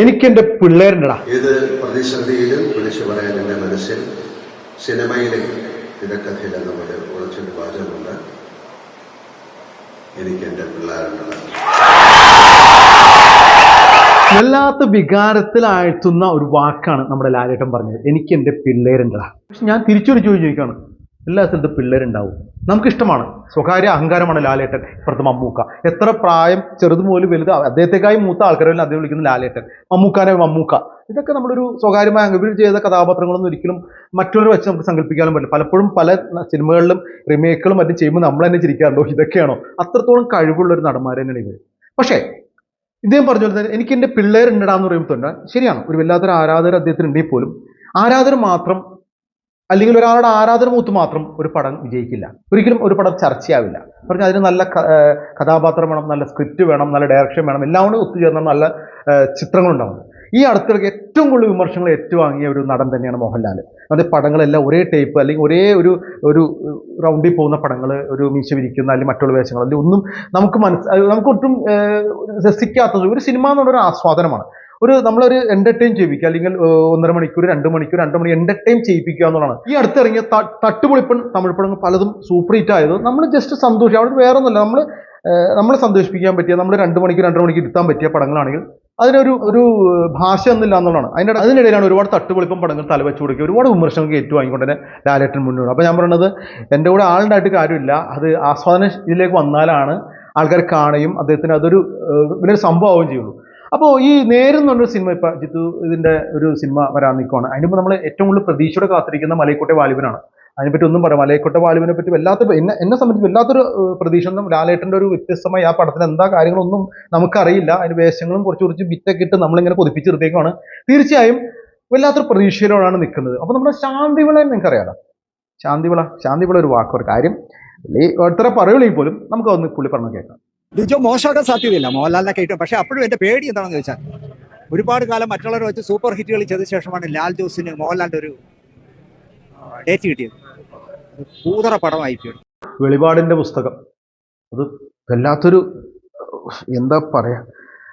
എനിക്കെന്റെ പിള്ളേരുണ്ടടാ. ഏത് പ്രതിസന്ധിയിലും വിളിച്ചു പറയാൻ എന്റെ മനസ്സിൽ സിനിമയിലെ തിരക്കഥയിലെന്ന പോലെ കുറച്ചൊരു വാചകമുണ്ട്. എനിക്കെന്റെ എന്റെ പിള്ളേരുള്ളത് വല്ലാത്ത വികാരത്തിലാഴ്ത്തുന്ന ഒരു വാക്കാണ് നമ്മുടെ ലാലേട്ടൻ പറഞ്ഞത്. എനിക്ക് എന്റെ പിള്ളേരുണ്ടടാ. പക്ഷെ ഞാൻ തിരിച്ചൊരു ചോദിച്ചു ചോദിക്കുകയാണ് എല്ലാ സ്ഥലത്തും പിള്ളേരുണ്ടാവും. നമുക്കിഷ്ടമാണ്. സ്വകാര്യ അഹങ്കാരമാണ് ലാലേട്ടൻ ഇപ്പുറത്ത് മമ്മൂക്ക. എത്ര പ്രായം ചെറുത് മുതൽ വലുത് അദ്ദേഹത്തെക്കായി മൂത്ത ആൾക്കാരെല്ലാം അദ്ദേഹം വിളിക്കുന്ന ലാലേട്ടൻ. മമ്മൂക്കാനെ മമ്മൂക്ക. ഇതൊക്കെ നമ്മളൊരു സ്വകാര്യമായ ഇവർ ചെയ്ത കഥാപാത്രങ്ങളൊന്നും ഒരിക്കലും മറ്റുള്ളവർ വെച്ച് നമുക്ക് സങ്കല്പിക്കാനും പറ്റില്ല. പലപ്പോഴും പല സിനിമകളിലും റിമേക്കുകളും മറ്റും ചെയ്യുമ്പോൾ നമ്മൾ തന്നെ ചിരിക്കാറുണ്ടോ? ഇതൊക്കെയാണോ? അത്രത്തോളം കഴിവുള്ള ഒരു നടന്മാർ തന്നെയാണ് ഇവർ പക്ഷേ ഇദ്ദേഹം പറഞ്ഞു തന്നെ എനിക്ക് എന്റെ പിള്ളേരുണ്ടടാന്ന് പറയുമ്പോൾ തന്നെ ശരിയാണ്. ഒരു വല്ലാത്തൊരു ആരാധകർ അദ്ദേഹത്തിന് ഉണ്ടെങ്കിൽ പോലും ആരാധകർ മാത്രം അല്ലെങ്കിൽ ഒരാളുടെ ആരാധന മൂത്ത് മാത്രം ഒരു പടം വിജയിക്കില്ല. ഒരിക്കലും ഒരു പടം ചർച്ചയാവില്ല. പറഞ്ഞാൽ അതിന് നല്ല കഥാപാത്രം വേണം നല്ല സ്ക്രിപ്റ്റ് വേണം നല്ല ഡയറക്ഷൻ വേണം. എല്ലാം കൂടി ഒത്തുചേർന്ന നല്ല ചിത്രങ്ങളുണ്ടാവും. ഈ അടുത്തിടയ്ക്ക് ഏറ്റവും കൂടുതൽ വിമർശനങ്ങൾ ഏറ്റുവാങ്ങിയ ഒരു നടൻ തന്നെയാണ് മോഹൻലാൽ അത് പടങ്ങളെല്ലാം ഒരേ ടൈപ്പ് അല്ലെങ്കിൽ ഒരേ ഒരു ഒരു റൗണ്ടിൽ പോകുന്ന പടങ്ങൾ ഒരു മീശ വിരിക്കുന്ന അല്ലെങ്കിൽ മറ്റുള്ള വേഷങ്ങൾ അല്ലെങ്കിൽ ഒന്നും നമുക്ക് മനസ്സ് നമുക്കൊട്ടും രസിക്കാത്തത് ഒരു സിനിമ എന്ന് പറഞ്ഞ ഒരു ആസ്വാദനമാണ്. ഒരു നമ്മളൊരു എന്റർടൈൻ ചെയ്യിപ്പിക്കുക അല്ലെങ്കിൽ ഒന്നര മണിക്കൂർ രണ്ട് മണിക്കൂർ രണ്ട് മണി എന്റർടൈൻ ചെയ്യിപ്പിക്കുക എന്നുള്ളതാണ്. ഈ അടുത്തിറങ്ങിയ തട്ടുപൊളിപ്പൻ തമിഴ് പടങ്ങൾ പലതും സൂപ്പർ ഹിറ്റ് ആയത് നമ്മൾ ജസ്റ്റ് സന്തോഷം അവിടെ വേറെ ഒന്നുമില്ല നമ്മൾ നമ്മളെ സന്തോഷിപ്പിക്കാൻ പറ്റിയ നമ്മൾ രണ്ട് മണിക്കൂർ രണ്ട് മണിക്ക് ഇരുത്താൻ പറ്റിയ പടങ്ങളാണെങ്കിൽ അതിനൊരു ഒരു ഭാഷ ഒന്നുമില്ല എന്നുള്ളതാണ്. അതിന്റെ അതിനിടയിലാണ് ഒരുപാട് തട്ടുപൊളിപ്പം പടങ്ങൾ തലവെച്ച് കൊടുക്കുക. ഒരുപാട് വിമർശനങ്ങൾക്ക് ഏറ്റുവാങ്ങിക്കൊണ്ട് തന്നെ ലാലേട്ടൻ മുന്നോട്ട്. അപ്പോൾ ഞാൻ പറയുന്നത് എന്റെ കൂടെ ആളുണ്ടായിട്ട് കാര്യമില്ല. അത് ആസ്വാദന ഇതിലേക്ക് വന്നാലാണ് ആൾക്കാർ കാണുകയും അദ്ദേഹത്തിന് അതൊരു ഏഹ്, വലിയൊരു സംഭവമാവുകയും ചെയ്യുള്ളൂ. അപ്പോൾ ഈ നേരം എന്ന് പറഞ്ഞൊരു സിനിമ ഇപ്പം ജിത്തു ഇതിന്റെ ഒരു സിനിമ വരാൻ നിൽക്കുകയാണ് അതിനുമ്പോൾ നമ്മൾ ഏറ്റവും കൂടുതൽ പ്രതീക്ഷയോടെ കാത്തിരിക്കുന്ന മലയക്കോട്ടെ വാലിബനാണ്. അതിനെപ്പറ്റി ഒന്നും പറയാം മലയക്കോട്ടെ വാലുവിനെ പറ്റി വല്ലാത്ത എന്നെ എന്നെ സംബന്ധിച്ച് വല്ലാത്തൊരു പ്രതീക്ഷയൊന്നും ലാലേട്ടന്റെ ഒരു വ്യത്യസ്തമായി ആ പടത്തിന് എന്താ കാര്യങ്ങളൊന്നും നമുക്കറിയില്ല. അതിന് വേഷങ്ങളും കുറച്ച് കുറച്ച് ബിറ്റൊക്കെ ഇട്ട് നമ്മളിങ്ങനെ കൊതിപ്പിച്ചിരുത്തേക്കാണ് തീർച്ചയായും വല്ലാത്തൊരു പ്രതീക്ഷയിലോടാണ് നിൽക്കുന്നത്. അപ്പോൾ നമ്മുടെ ശാന്തിവിള നിങ്ങൾക്കറിയാലോ? ശാന്തിവിള ശാന്തിവിള ഒരു വാക്കൊരു കാര്യം. ഓരോരുത്തരെ പറയുകയാണെങ്കിൽ പോലും നമുക്ക് ഒന്ന് പുള്ളി പറഞ്ഞു കേൾക്കാം. ലിജോ മോശമാക്കാൻ സാധ്യതയില്ല. മോഹൻലാലിനെ കേട്ടോ. പക്ഷേ അപ്പോഴും എന്റെ പേടി എന്താണെന്ന് ചോദിച്ചാൽ ഒരുപാട് കാലം മറ്റുള്ളവരെ വെച്ച് സൂപ്പർ ഹിറ്റുകൾ ചെയ്ത ശേഷമാണ് ലാൽ ജോസിന് മോഹൻലാലിന്റെ ഒരു ഡേറ്റ് കിട്ടിയത്. പൂതറ പടമായിരിക്കും വെളിപാടിന്റെ പുസ്തകം. അത് വല്ലാത്തൊരു എന്താ പറയാ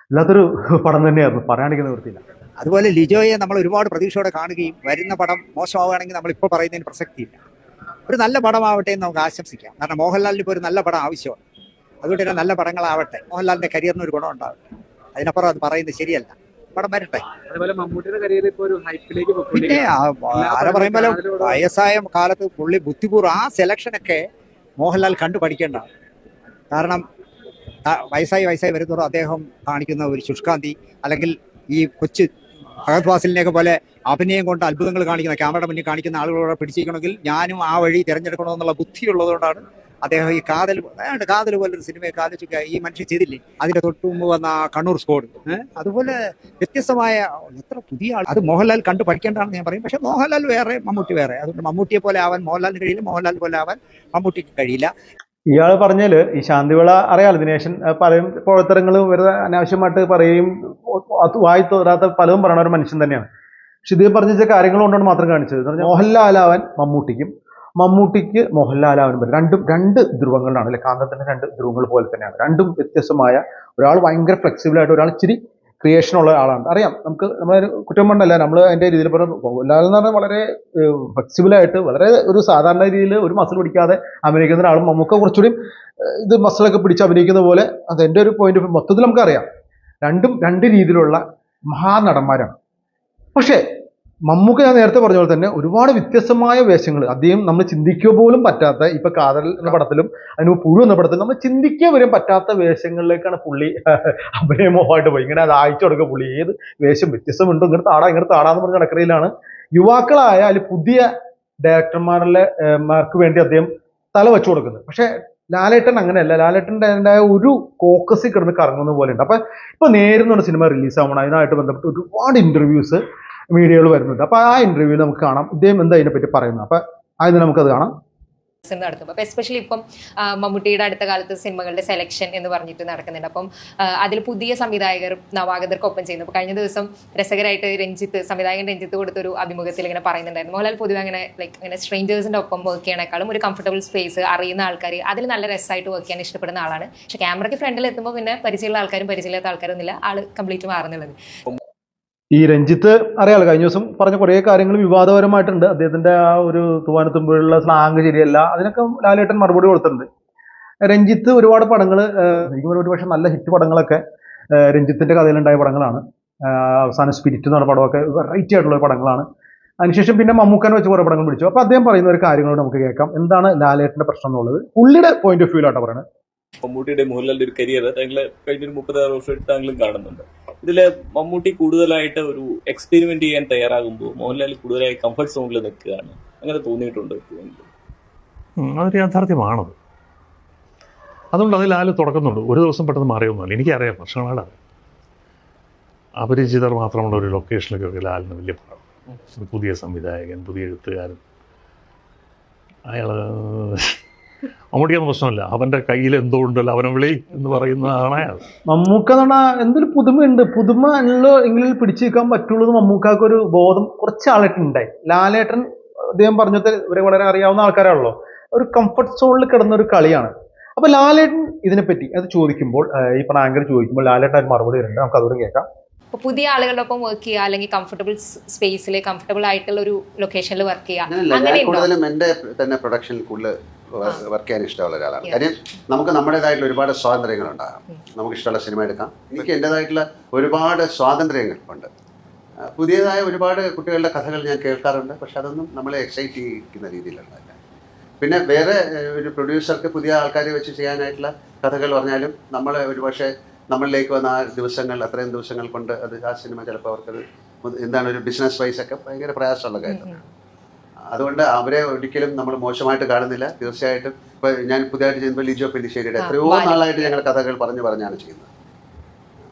വല്ലാത്തൊരു പടം തന്നെയായിരുന്നു. പറയാണെങ്കിൽ നിവൃത്തിയില്ല. അതുപോലെ ലിജോയെ നമ്മൾ ഒരുപാട് പ്രതീക്ഷയോടെ കാണുകയും വരുന്ന പടം മോശമാവുകയാണെങ്കിൽ നമ്മൾ ഇപ്പോൾ പറയുന്നതിന് പ്രസക്തിയില്ല. ഒരു നല്ല പടമാവട്ടെ എന്ന് നമുക്ക് ആശംസിക്കാം. കാരണം മോഹൻലാലിന് ഇപ്പോൾ ഒരു നല്ല പടം ആവശ്യമാണ്. അതുകൊണ്ട് തന്നെ നല്ല പടങ്ങളാവട്ടെ. മോഹൻലാലിന്റെ കരിയറിന് ഒരു ഗുണം ഉണ്ടാവും അതിനപ്പുറം അത് പറയുന്നത് ശരിയല്ല. പടം വരട്ടെ. പിന്നെ ആരെ പറയുമ്പോൾ വയസ്സായ കാലത്ത് പുള്ളി ബുദ്ധിപൂർവം ആ സെലക്ഷനൊക്കെ മോഹൻലാൽ കണ്ടു പഠിക്കേണ്ട. കാരണം വയസ്സായി വയസ്സായി വരുന്നതോറും അദ്ദേഹം കാണിക്കുന്ന ഒരു ശുഷ്കാന്തി അല്ലെങ്കിൽ ഈ കൊച്ചു ഭഗത് വാസിലിനെയൊക്കെ പോലെ അഭിനയം കൊണ്ട് അത്ഭുതങ്ങൾ കാണിക്കുന്ന ക്യാമറയുടെ മുന്നിൽ കാണിക്കുന്ന ആളുകളോട് പിടിച്ചിരിക്കണമെങ്കിൽ ഞാനും ആ വഴി തിരഞ്ഞെടുക്കണമെന്നുള്ള ബുദ്ധി ഉള്ളതുകൊണ്ടാണ് അദ്ദേഹം ഈ കാതൽ കാതൽ പോലൊരു സിനിമയൊക്കെ ആലോചിക്കുക ഈ മനുഷ്യൻ ചെയ്തില്ലേ? അതിന്റെ തൊട്ട് മുമ്പ് വന്ന കണ്ണൂർ സ്കോഡ്. അതുപോലെ വ്യത്യസ്തമായ എത്ര പുതിയ ആൾ അത് മോഹൻലാൽ കണ്ടു പഠിക്കേണ്ടതാണെന്ന് ഞാൻ പറയും. പക്ഷെ മോഹൻലാൽ വേറെ മമ്മൂട്ടി വേറെ. അതുകൊണ്ട് മമ്മൂട്ടിയെ പോലെ ആവാൻ മോഹൻലാലിന് കഴിയില്ല മോഹൻലാൽ പോലെ ആവാൻ മമ്മൂട്ടിക്ക് കഴിയില്ല. ഇയാൾ പറഞ്ഞാൽ ഈ ശാന്തിവിള അറിയാലോ ദിനേശൻ പലരും പ്രവർത്തനങ്ങൾ വെറുതെ അനാവശ്യമായിട്ട് പറയുകയും വായി തോരാത്ത പലതും പറയുന്ന ഒരു മനുഷ്യൻ തന്നെയാണ്. പക്ഷെ ഇത് പറഞ്ഞ കാര്യങ്ങൾ കൊണ്ടാണ് മാത്രം കാണിച്ചത്. മോഹൻലാലാവാൻ മമ്മൂട്ടിക്കും മമ്മൂട്ടിക്ക് മോഹൻലാലാവാനും പറ്റും രണ്ടും രണ്ട് ധ്രുവങ്ങളാണ് അല്ലെ കാന്തത്തിന്റെ രണ്ട് ധ്രുവങ്ങൾ പോലെ തന്നെയാണ്. രണ്ടും വ്യത്യസ്തമായ ഒരാൾ ഭയങ്കര ഫ്ലെക്സിബിൾ ആയിട്ട് ഒരാൾ ഇച്ചിരി ക്രിയേഷൻ ഉള്ള ആളാണ് അറിയാം നമുക്ക് നമ്മളൊരു കുറ്റം പണ്ടല്ല നമ്മൾ അതിന്റെ രീതിയിൽ പറഞ്ഞു മോഹൻലാൽ എന്ന് പറഞ്ഞാൽ വളരെ ഫ്ലെക്സിബിൾ ആയിട്ട് വളരെ ഒരു സാധാരണ രീതിയിൽ ഒരു മസിൽ പിടിക്കാതെ അഭിനയിക്കുന്ന ഒരാളും മമ്മൂക്ക കുറച്ചുകൂടി ഇത് മസിലൊക്കെ പിടിച്ച് അഭിനയിക്കുന്ന പോലെ അത് എന്റെ ഒരു പോയിന്റ് മൊത്തത്തിൽ നമുക്കറിയാം. രണ്ടും രണ്ട് രീതിയിലുള്ള മഹാനടന്മാരാണ്. പക്ഷേ മമ്മൂക്ക ഞാൻ നേരത്തെ പറഞ്ഞ പോലെ തന്നെ ഒരുപാട് വ്യത്യസ്തമായ വേഷങ്ങൾ. അദ്ദേഹം നമ്മൾ ചിന്തിക്കുക പോലും പറ്റാത്ത ഇപ്പൊ കാതൽ എന്ന പടത്തിലും അതിന് പുഴു എന്ന പടത്തിലും നമ്മൾ ചിന്തിക്കുക വരും പറ്റാത്ത വേഷങ്ങളിലേക്കാണ് പുള്ളി അഭിനയമോഹമായിട്ട് പോയി. ഇങ്ങനെ അത് അയച്ചു കൊടുക്കുക പുള്ളി. ഏത് വേഷം വ്യത്യസ്തമുണ്ടോ ഇങ്ങനെ താടാ ഇങ്ങനെ താടാന്ന് പറഞ്ഞ നടക്കറയിലാണ് യുവാക്കളായ അതിൽ പുതിയ ഡയറക്ടർമാരുടെ മാർക്ക് വേണ്ടി അദ്ദേഹം തല വെച്ചു കൊടുക്കുന്നത് പക്ഷെ ലാലേട്ടൻ അങ്ങനെയല്ല. ലാലേട്ടന്റെ അതിന്റെ ഒരു കോക്കസിൽ കിടന്ന് കറങ്ങുന്ന പോലെ ഉണ്ട് അപ്പൊ ഇപ്പൊ നേരുന്ന സിനിമ റിലീസ് ആവണം അതിനായിട്ട് ബന്ധപ്പെട്ട് ഒരുപാട് ഇന്റർവ്യൂസ് മീഡിയകൾ വരുന്നുണ്ട്. അപ്പൊ ആ ഇന്റർവ്യൂ നമുക്ക് കാണാം. ഇദ്ദേഹം എന്താ അതിനെപ്പറ്റി പറയുന്നത്? അപ്പൊ ആദ്യം നമുക്കത് കാണാം. സിനിമ നടത്തും അപ്പോൾ എസ്പെഷ്യലി ഇപ്പം മമ്മൂട്ടിയുടെ അടുത്ത കാലത്ത് സിനിമകളുടെ സെലക്ഷൻ എന്ന് പറഞ്ഞിട്ട് നടക്കുന്നുണ്ട്. അപ്പം അതിൽ പുതിയ സംവിധായകർ നവാഗതർക്കൊപ്പം ചെയ്യുന്നു. അപ്പോൾ കഴിഞ്ഞ ദിവസം രസകരമായിട്ട് രഞ്ജിത്ത് സംവിധായകൻ രഞ്ജിത്ത് കൊടുത്തൊരു അഭിമുഖത്തിൽ ഇങ്ങനെ പറയുന്നുണ്ടായിരുന്നു. മോഹൻലാൽ പൊതുവെ അങ്ങനെ ലൈക്ക് അങ്ങനെ സ്ട്രേഞ്ചേഴ്സിന്റെ ഒപ്പം വർക്ക് ചെയ്യണേക്കാളും ഒരു കംഫർട്ടബിൾ സ്പേസ് അറിയുന്ന ആൾക്കാർ അതിൽ നല്ല രസമായിട്ട് വർക്ക് ചെയ്യാൻ ഇഷ്ടപ്പെടുന്ന ആളാണ്. പക്ഷെ ക്യാമറയ്ക്ക് ഫ്രണ്ടിൽ എത്തുമ്പോൾ പിന്നെ പരിചയമുള്ള ആൾക്കാരും പരിചയമില്ലാത്ത ആൾക്കാരും ഇല്ല ആൾ കംപ്ലീറ്റ് മാറുന്നുള്ളത്. ഈ രഞ്ജിത്ത് അറിയാലോ കഴിഞ്ഞ ദിവസം പറഞ്ഞ കുറേ കാര്യങ്ങൾ വിവാദപരമായിട്ടുണ്ട്. അദ്ദേഹത്തിന്റെ ആ ഒരു തൂവാനത്തുമ്പോഴുള്ള സ്ലാങ് ശരിയല്ല അതിനൊക്കെ ലാലേട്ടൻ മറുപടി കൊടുത്തിട്ടുണ്ട്. രഞ്ജിത്ത് ഒരുപാട് പടങ്ങൾ എനിക്ക് ഒരു പക്ഷേ നല്ല ഹിറ്റ് പടങ്ങളൊക്കെ രഞ്ജിത്തിന്റെ കഥയിലുണ്ടായ പടങ്ങളാണ്. അവസാന സ്പിരിറ്റ് എന്ന് പറഞ്ഞ പടമൊക്കെ വെറൈറ്റി ആയിട്ടുള്ള പടങ്ങളാണ്. അതിനുശേഷം പിന്നെ മമ്മൂക്കൻ വെച്ച് കുറേ പടങ്ങൾ പിടിച്ചു. അപ്പോൾ അദ്ദേഹം പറയുന്ന ഒരു കാര്യങ്ങളോട് നമുക്ക് കേൾക്കാം. എന്താണ് ലാലേട്ടന്റെ പ്രശ്നം എന്നുള്ളത്? പുള്ളിയുടെ പോയിന്റ് ഓഫ് വ്യൂ വ്യൂലാട്ടോ പറയുന്നത് മമ്മൂട്ടിയുടെ മോഹൻലാലിന്റെ ഒരു കരിയർ താങ്കൾ കഴിഞ്ഞൊരു മുപ്പത്താറ് വർഷമായിട്ട് താങ്കളും കാണുന്നുണ്ട്. ഇതിൽ മമ്മൂട്ടി കൂടുതലായിട്ട് ഒരു എക്സ്പെരിമെന്റ് ചെയ്യാൻ തയ്യാറാകുമ്പോൾ മോഹൻലാൽ കൂടുതലായി കംഫർട്ട് സോണിൽ നിൽക്കുകയാണ്. അങ്ങനെ തോന്നിയിട്ടുണ്ട് അതൊരു യാഥാർത്ഥ്യമാണത്. അതുകൊണ്ട് അതിൽ ആൽ തുടക്കുന്നുണ്ട് ഒരു ദിവസം പെട്ടെന്ന് മാറിയൊന്നുമല്ല. എനിക്കറിയാം. വർഷങ്ങളാണ് അറിയാം. അപരിചിതർ മാത്രമുള്ള ഒരു ലൊക്കേഷനിലൊക്കെ ലാലിന് വലിയ പാടാണ് പുതിയ സംവിധായകൻ പുതിയ എഴുത്തുകാരൻ. അയാൾ മമ്മൂട്ടിയൊന്നും പ്രശ്നമില്ല. അവന്റെ കയ്യിൽ എന്തോ ഉണ്ടല്ലോ അവനെ വിളി എന്ന് പറയുന്നതാണ് മമ്മൂക്ക എന്ന് പറഞ്ഞാൽ എന്തൊരു പുതുമയുണ്ട്. പുതുമ ഉള്ള എങ്കിലും പിടിച്ചു നിൽക്കാൻ പറ്റുള്ളൂ എന്ന് മമ്മൂക്കാക്ക് ഒരു ബോധം കുറച്ച് ആളായിട്ട് ഉണ്ടായി ലാലേട്ടൻ അദ്ദേഹം പറഞ്ഞത് ഇവരെ വളരെ അറിയാവുന്ന ആൾക്കാരാണല്ലോ. ഒരു കംഫർട്ട് സോണിൽ കിടന്ന ഒരു കളിയാണ്. അപ്പൊ ലാലേട്ടൻ ഇതിനെപ്പറ്റി അത് ചോദിക്കുമ്പോൾ ഈ പ്രാങ്കർ ചോദിക്കുമ്പോൾ ലാലേട്ടൻ ഒരു മറുപടി വരുന്നുണ്ട് നമുക്ക് അതുകൂടെ കേൾക്കാം. അപ്പോൾ പുതിയ ആളുകളുടെ ഒപ്പം വർക്ക് ചെയ്യുക അല്ലെങ്കിൽ കംഫർട്ടബിൾ സ്പേസിൽ കംഫർട്ടബിൾ ആയിട്ടുള്ള ഒരു ലൊക്കേഷനിൽ വർക്ക് ചെയ്യുക. അങ്ങനെ കൂടുതലും എന്റെ തന്നെ പ്രൊഡക്ഷനിൽ കൂടുതൽ വർക്ക് ചെയ്യാൻ ഇഷ്ടമുള്ള ഒരാളാണ്. കാര്യം നമുക്ക് നമ്മുടേതായിട്ടുള്ള ഒരുപാട് സ്വാതന്ത്ര്യങ്ങൾ സ്വാതന്ത്ര്യങ്ങളുണ്ടാകാം നമുക്ക് ഇഷ്ടമുള്ള സിനിമ എടുക്കാം എനിക്ക് എന്റെതായിട്ടുള്ള ഒരുപാട് സ്വാതന്ത്ര്യങ്ങൾ ഉണ്ട് പുതിയതായ ഒരുപാട് കുട്ടികളുടെ കഥകൾ ഞാൻ കേൾക്കാറുണ്ട്. പക്ഷെ അതൊന്നും നമ്മളെ എക്സൈറ്റ് ചെയ്യിക്കുന്ന രീതിയിലുള്ളതല്ല. പിന്നെ വേറെ ഒരു പ്രൊഡ്യൂസർക്ക് പുതിയ ആൾക്കാരെ വെച്ച് ചെയ്യാനായിട്ടുള്ള കഥകൾ പറഞ്ഞാലും നമ്മൾ ഒരുപക്ഷെ നമ്മളിലേക്ക് വന്ന ആ ദിവസങ്ങൾ അത്രയും ദിവസങ്ങൾ കൊണ്ട് അത് ആ സിനിമ ചിലപ്പോൾ അവർക്കത് എന്താണ് ഒരു ബിസിനസ് വൈസ് ഒക്കെ ഭയങ്കര പ്രയാസമുള്ള കാര്യം അതുകൊണ്ട് അവരെ ഒരിക്കലും നമ്മൾ മോശമായിട്ട് കാണുന്നില്ല. തീർച്ചയായിട്ടും ഇപ്പൊ ഞാൻ പുതിയതായിട്ട് ചെയ്യുമ്പോൾ ലിജോ പെല്ലിശ്ശേരിയുടെ എത്രയോ നാളായിട്ട് ഞങ്ങൾ കഥകൾ പറഞ്ഞു പറഞ്ഞാണ് ചെയ്യുന്നത്.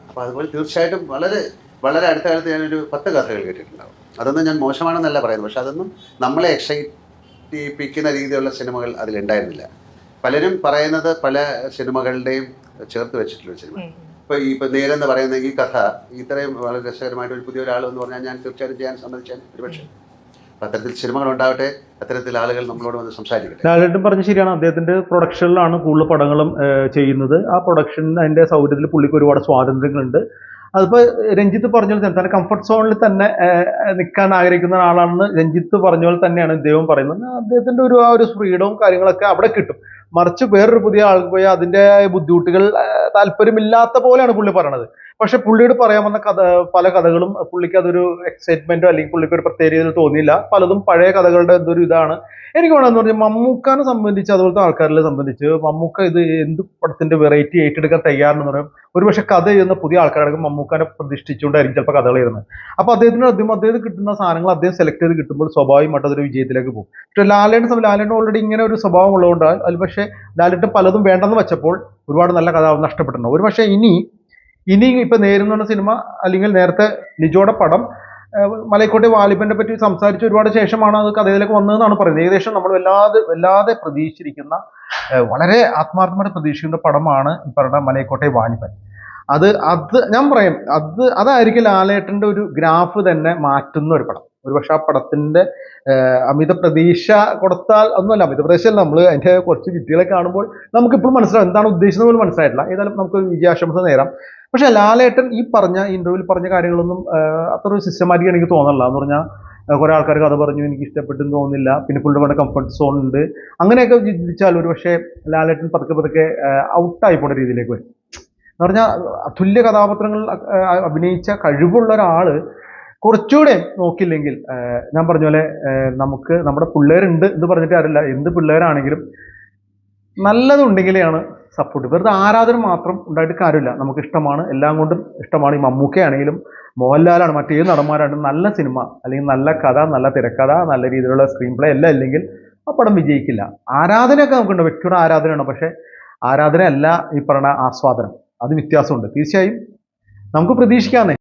അപ്പൊ അതുപോലെ തീർച്ചയായിട്ടും വളരെ വളരെ അടുത്ത കാലത്ത് ഞാനൊരു പത്ത് കഥകൾ കേട്ടിട്ടുണ്ടാവും. അതൊന്നും ഞാൻ മോശമാണെന്നല്ല പറയുന്നത്. പക്ഷെ അതൊന്നും നമ്മളെ എക്സൈറ്റ് ചെയ്യിപ്പിക്കുന്ന രീതിയിലുള്ള സിനിമകൾ അതിലുണ്ടായിരുന്നില്ല. പലരും പറയുന്നത് പല സിനിമകളുടെയും ചേർത്ത് വെച്ചിട്ടുള്ള സിനിമ. ഇപ്പൊ ഈ ഇപ്പൊ നേരെന്ന് പറയുന്ന ഈ കഥ ഇത്രയും വളരെ രസകരമായിട്ട് ഒരു പുതിയ ഒരാൾ എന്ന് പറഞ്ഞാൽ ഞാൻ തീർച്ചയായിട്ടും ചെയ്യാൻ സമ്മതിച്ചാൽ ഒരുപക്ഷെ അത്തരത്തിൽ സിനിമകൾ ഉണ്ടാവട്ടെ അത്തരത്തിൽ ആളുകൾ നമ്മളോട് വന്ന് സംസാരിക്കട്ടെ. ലാലേട്ടൻ പറഞ്ഞ ശരിയാണ്. അദ്ദേഹത്തിന്റെ പ്രൊഡക്ഷനിലാണ് കൂടുതൽ പടങ്ങളും ചെയ്യുന്നത്. ആ പ്രൊഡക്ഷൻ അതിന്റെ സൗകര്യത്തിൽ പുള്ളിക്ക് ഒരുപാട് സ്വാതന്ത്ര്യങ്ങളുണ്ട്. അതിപ്പോൾ രഞ്ജിത്ത് പറഞ്ഞ പോലെ തന്നെ കംഫർട്ട് സോണിൽ തന്നെ നിൽക്കാൻ ആഗ്രഹിക്കുന്ന ആളാണെന്ന് രഞ്ജിത്ത് പറഞ്ഞ പോലെ തന്നെയാണ് ഇദ്ദേഹം പറയുന്നത്. അദ്ദേഹത്തിന്റെ ഒരു ആ ഒരു ഫ്രീഡവും കാര്യങ്ങളൊക്കെ അവിടെ കിട്ടും. മറിച്ച് വേറൊരു പുതിയ ആൾക്ക് പോയി അതിന്റെ ബുദ്ധിമുട്ടുകൾ താല്പര്യമില്ലാത്ത പോലെയാണ് പുള്ളി പറയണത്. പക്ഷെ പുള്ളിയോട് പറയാൻ വന്ന കഥ പല കഥകളും പുള്ളിക്ക് അതൊരു എക്സൈറ്റ്മെന്റോ അല്ലെങ്കിൽ പുള്ളിക്ക് ഒരു പ്രത്യേക രീതിയിൽ തോന്നിയില്ല. പലതും പഴയ കഥകളുടെ എന്തൊരു ഇതാണ്. എനിക്ക് വേണമെന്ന് പറഞ്ഞാൽ മമ്മൂക്കാനെ സംബന്ധിച്ച് അതുപോലത്തെ ആൾക്കാരെ സംബന്ധിച്ച് മമ്മൂക്ക ഇത് എന്ത് പടത്തിന്റെ വെറൈറ്റി ഏറ്റെടുക്കാൻ തയ്യാറെന്ന് പറയും. ഒരുപക്ഷെ കഥ എഴുതുന്ന പുതിയ ആൾക്കാരൊക്കെ മമ്മൂക്കാനെ പ്രതിഷ്ഠിച്ചുകൊണ്ടായിരിക്കും ചിലപ്പോൾ കഥകൾ എഴുതുന്നത്. അപ്പൊ അദ്ദേഹത്തിന് അദ്ദേഹം അദ്ദേഹത്തിന് കിട്ടുന്ന സാധനങ്ങൾ അദ്ദേഹം സെലക്ട് ചെയ്ത് കിട്ടുമ്പോൾ സ്വാഭാവികമായിട്ട് അതൊരു വിജയത്തിലേക്ക് പോകും. പക്ഷെ ലാലേട്ടൻ സമയം ലാലേട്ടൻ ഓൾറെഡി ഇങ്ങനെ ഒരു സ്വഭാവം ഉള്ളതുകൊണ്ട് അതിൽ പക്ഷേ ലാലേട്ടൻ പലതും വേണ്ടെന്ന് വെച്ചപ്പോൾ ഒരുപാട് നല്ല കഥ നഷ്ടപ്പെട്ടിട്ടുണ്ട്. ഒരു പക്ഷേ ഇനി ഇനി ഇപ്പൊ നേരുന്ന സിനിമ അല്ലെങ്കിൽ നേരത്തെ ലിജോയുടെ പടം മലയക്കോട്ടെ വാലിബന്റെ പറ്റി സംസാരിച്ച ഒരുപാട് ശേഷമാണ് അത് കഥയിലേക്ക് വന്നതെന്നാണ് പറയുന്നത്. ഏകദേശം നമ്മൾ വല്ലാതെ വല്ലാതെ പ്രതീക്ഷിച്ചിരിക്കുന്ന വളരെ ആത്മാർത്ഥമായിട്ട് പ്രതീക്ഷിക്കുന്ന പടമാണ് ഈ പറഞ്ഞ മലയക്കോട്ടെ വാലിബൻ. അത് അത് ഞാൻ പറയും അത് അതായിരിക്കും ലാലേട്ടന്റെ ഒരു ഗ്രാഫ് തന്നെ മാറ്റുന്ന ഒരു പടം. ഒരുപക്ഷെ ആ പടത്തിന്റെ അമിത പ്രതീക്ഷ കൊടുത്താൽ ഒന്നുമല്ല അമിത പ്രതീക്ഷ അല്ല. നമ്മൾ അതിന്റെ കുറച്ച് വിറ്റുകളെ കാണുമ്പോൾ നമുക്കിപ്പോൾ മനസ്സിലാവും എന്താണ് ഉദ്ദേശിച്ചത് പോലും മനസ്സിലായിട്ടില്ല. ഏതായാലും നമുക്ക് വിജയാശംസ നേരാം. പക്ഷെ ലാലേട്ടൻ ഈ പറഞ്ഞ ഇന്റർവ്യൂവിൽ പറഞ്ഞ കാര്യങ്ങളൊന്നും അത്ര ഒരു സിസ്റ്റമാറ്റിക് എനിക്ക് തോന്നണില്ല. എന്ന് പറഞ്ഞാൽ കുറേ ആൾക്കാർ കഥ പറഞ്ഞു എനിക്ക് ഇഷ്ടപ്പെട്ടെന്ന് തോന്നുന്നില്ല. പിന്നെ പുള്ളിയുടെ കംഫർട്ട് സോൺ ഉണ്ട്. അങ്ങനെയൊക്കെ ചിന്തിച്ചാൽ ഒരു പക്ഷേ ലാലേട്ടൻ പതുക്കെ പതുക്കെ ഔട്ടായി പോണ രീതിയിലേക്ക് വരും. എന്ന് പറഞ്ഞാൽ തുല്യ കഥാപാത്രങ്ങൾ ആഹ് അഭിനയിച്ച കഴിവുള്ള ഒരാൾ കുറച്ചുകൂടെ നോക്കില്ലെങ്കിൽ ഞാൻ പറഞ്ഞ പോലെ നമുക്ക് നമ്മുടെ പിള്ളേരുണ്ട് എന്ന് പറഞ്ഞിട്ട് അറിയില്ല എന്ത് പിള്ളേരാണെങ്കിലും നല്ലതുണ്ടെങ്കിലെയാണ് സപ്പോർട്ട് വെറുതെ ആരാധന മാത്രം ഉണ്ടായിട്ട് കാര്യമില്ല. നമുക്ക് ഇഷ്ടമാണ് എല്ലാം കൊണ്ടും ഇഷ്ടമാണ്. ഈ മമ്മൂക്കയാണെങ്കിലും മോഹൻലാലാണ് മറ്റേത് നടന്മാരാണ്. നല്ല സിനിമ അല്ലെങ്കിൽ നല്ല കഥ നല്ല തിരക്കഥ നല്ല രീതിയിലുള്ള സ്ക്രീൻ പ്ലേ എല്ലാം ഇല്ലെങ്കിൽ ആ പടം വിജയിക്കില്ല. ആരാധനയൊക്കെ നമുക്കുണ്ട്. വ്യക്തിയുടെ ആരാധനയാണ്. പക്ഷേ ആരാധന അല്ല ഈ പറയുന്ന ആസ്വാദനം. അത് വ്യത്യാസമുണ്ട്. തീർച്ചയായും നമുക്ക് പ്രതീക്ഷിക്കാന്നേ